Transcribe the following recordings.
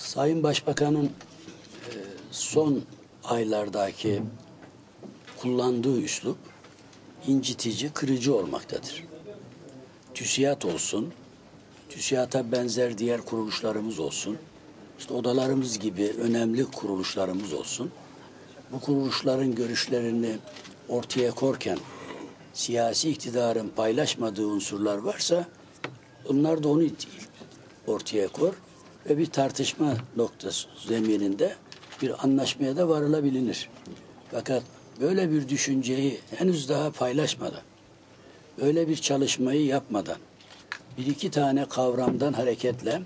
Sayın Başbakan'ın e, son aylardaki kullandığı üslup incitici, kırıcı olmaktadır. TÜSİAD olsun, TÜSİAD'a benzer diğer kuruluşlarımız olsun, işte odalarımız gibi önemli kuruluşlarımız olsun. Bu kuruluşların görüşlerini ortaya korken siyasi iktidarın paylaşmadığı unsurlar varsa onlar da onu ortaya kor ve bir tartışma noktası zemininde bir anlaşmaya da varılabilir. Fakat böyle bir düşünceyi henüz daha paylaşmadan, öyle bir çalışmayı yapmadan, bir iki tane kavramdan hareketle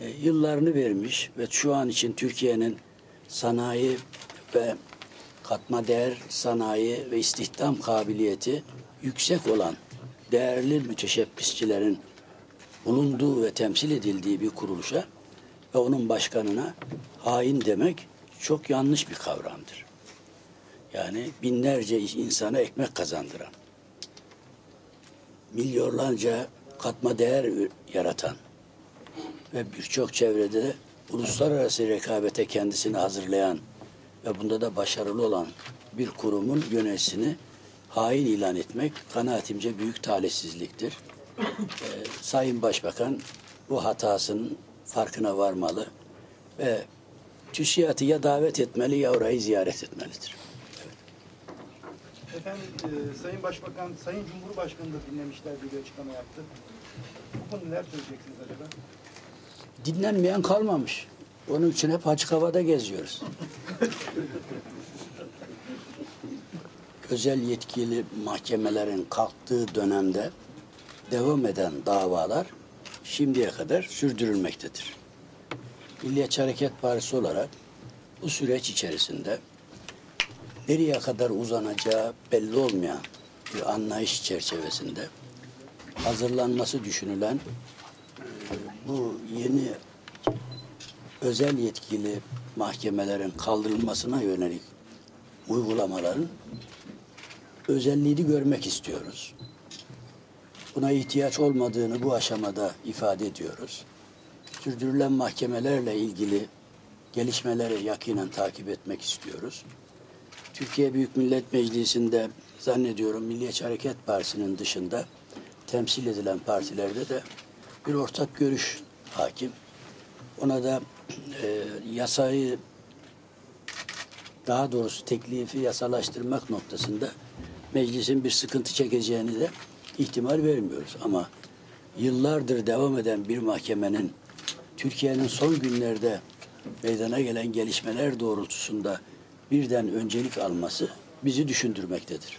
e, yıllarını vermiş ve şu an için Türkiye'nin sanayi ve katma değer sanayi ve istihdam kabiliyeti yüksek olan değerli müteşebbisçilerin bulunduğu ve temsil edildiği bir kuruluşa ve onun başkanına hain demek çok yanlış bir kavramdır. Yani binlerce insana ekmek kazandıran, milyonlarca katma değer yaratan ve birçok çevrede de uluslararası rekabete kendisini hazırlayan ve bunda da başarılı olan bir kurumun yöneticisini hain ilan etmek kanaatimce büyük talihsizliktir. Ee, Sayın Başbakan bu hatasının farkına varmalı ve TÜSİAD'ı ya davet etmeli ya orayı ziyaret etmelidir. Efendim, e, Sayın Başbakan, Sayın Cumhurbaşkanı da dinlemişler bir açıklama yaptı. Bu konuda neler söyleyeceksiniz acaba? Dinlenmeyen kalmamış. Onun için hep açık havada geziyoruz. Özel yetkili mahkemelerin kalktığı dönemde devam eden davalar şimdiye kadar sürdürülmektedir. Milliyetçi Hareket Partisi olarak bu süreç içerisinde nereye kadar uzanacağı belli olmayan bir anlayış çerçevesinde hazırlanması düşünülen e, bu yeni özel yetkili mahkemelerin kaldırılmasına yönelik uygulamaların özelliğini görmek istiyoruz. Buna ihtiyaç olmadığını bu aşamada ifade ediyoruz. Sürdürülen mahkemelerle ilgili gelişmeleri yakinen takip etmek istiyoruz. Türkiye Büyük Millet Meclisi'nde zannediyorum Milliyetçi Hareket Partisi'nin dışında temsil edilen partilerde de bir ortak görüş hakim. Ona da e, yasayı daha doğrusu teklifi yasalaştırmak noktasında meclisin bir sıkıntı çekeceğini de ihtimal vermiyoruz. Ama yıllardır devam eden bir mahkemenin Türkiye'nin son günlerde meydana gelen gelişmeler doğrultusunda birden öncelik alması bizi düşündürmektedir.